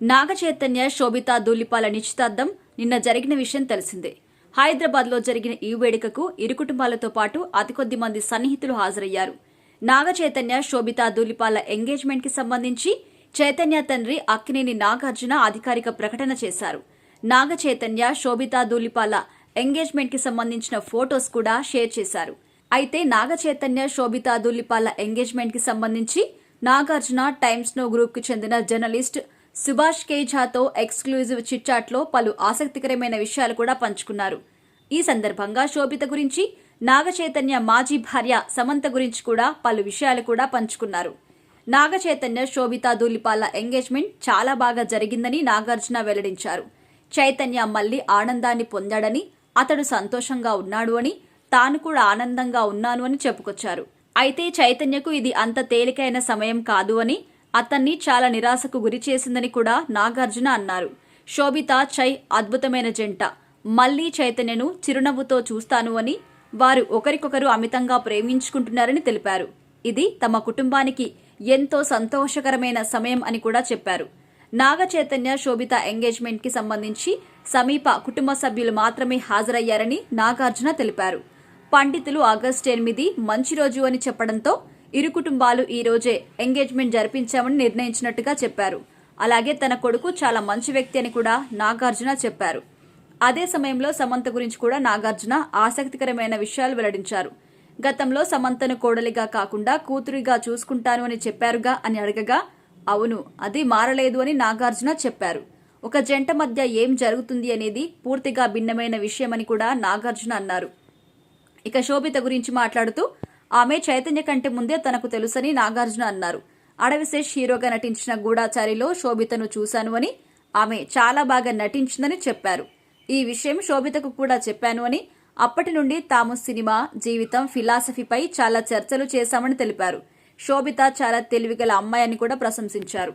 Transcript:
నాగ చైతన్య శోభిత దూలిపాల నిశ్చితార్థం నిన్న జరిగిన విషయం తెలిసిందే. హైదరాబాద్లో జరిగిన ఈ వేడుకకు ఇరు కుటుంబాలతో పాటు అతి కొద్ది మంది సన్నిహితులు హాజరయ్యారు. నాగ చైతన్య శోభిత దూలిపాల ఎంగేజ్మెంట్కి సంబంధించి చైతన్య తండ్రి అక్కినేని నాగార్జున అధికారిక ప్రకటన చేశారు. నాగచైతన్య శోభిత దూలిపాల ఎంగేజ్మెంట్కి సంబంధించిన ఫోటోస్ కూడా షేర్ చేశారు. అయితే నాగ చైతన్య శోభిత దూలిపాల ఎంగేజ్మెంట్కి సంబంధించి నాగార్జున టైమ్స్ నో గ్రూప్కి చెందిన జర్నలిస్ట్ సుభాష్ కేఝాతో ఎక్స్క్లూజివ్ చిట్చాట్లో పలు ఆసక్తికరమైన విషయాలు కూడా పంచుకున్నారు. ఈ సందర్భంగా శోభిత గురించి నాగ చైతన్య మాజీ భార్య సమంత గురించి కూడా పలు విషయాలు కూడా పంచుకున్నారు. నాగ చైతన్య శోభిత దూలిపాల ఎంగేజ్మెంట్ చాలా బాగా జరిగిందని నాగార్జున వెల్లడించారు. చైతన్య మళ్ళీ ఆనందాన్ని పొందాడని అతడు సంతోషంగా ఉన్నాడు అని తాను కూడా ఆనందంగా ఉన్నాను అని చెప్పుకొచ్చారు. అయితే చైతన్యకు ఇది అంత తేలికైన సమయం కాదు అని అతన్ని చాలా నిరాశకు గురి చేసిందని కూడా నాగార్జున అన్నారు. శోభిత చై అద్భుతమైన జంట. మళ్ళీ చైతన్యను చిరునవ్వుతో చూస్తాను అని వారు ఒకరికొకరు అమితంగా ప్రేమించుకుంటున్నారని తెలిపారు. ఇది తమ కుటుంబానికి ఎంతో సంతోషకరమైన సమయం అని కూడా చెప్పారు. నాగ చైతన్య శోభిత ఎంగేజ్మెంట్కి సంబంధించి సమీప కుటుంబ సభ్యులు మాత్రమే హాజరయ్యారని నాగార్జున తెలిపారు. పండితులు ఆగస్టు ఎనిమిది మంచి రోజు అని చెప్పడంతో ఇరు కుటుంబాలు ఈ రోజే ఎంగేజ్మెంట్ జరిపించామని నిర్ణయించినట్టుగా చెప్పారు. అలాగే తన కొడుకు చాలా మంచి వ్యక్తి అని కూడా నాగార్జున చెప్పారు. అదే సమయంలో సమంత గురించి కూడా నాగార్జున ఆసక్తికరమైన విషయాలు వెల్లడించారు. గతంలో సమంతను కోడలిగా కాకుండా కూతురిగా చూసుకుంటాను అని చెప్పారుగా అని అడగగా అవును అది మారలేదు అని నాగార్జున చెప్పారు. ఒక జంట మధ్య ఏం జరుగుతుంది అనేది పూర్తిగా భిన్నమైన విషయమని కూడా నాగార్జున అన్నారు. ఇక శోభిత గురించి మాట్లాడుతూ ఆమె చైతన్య కంటే ముందే తనకు తెలుసని నాగార్జున అన్నారు. అడవిశేష్ హీరోగా నటించిన గూఢాచారిలో శోభితను చూశాను అని ఆమె చాలా బాగా నటించిందని చెప్పారు. ఈ విషయం శోభితకు కూడా చెప్పాను అని అప్పటి నుండి తాము సినిమా జీవితం ఫిలాసఫీపై చాలా చర్చలు చేశామని తెలిపారు. శోభిత చాలా తెలివిగల అమ్మాయి అని కూడా ప్రశంసించారు.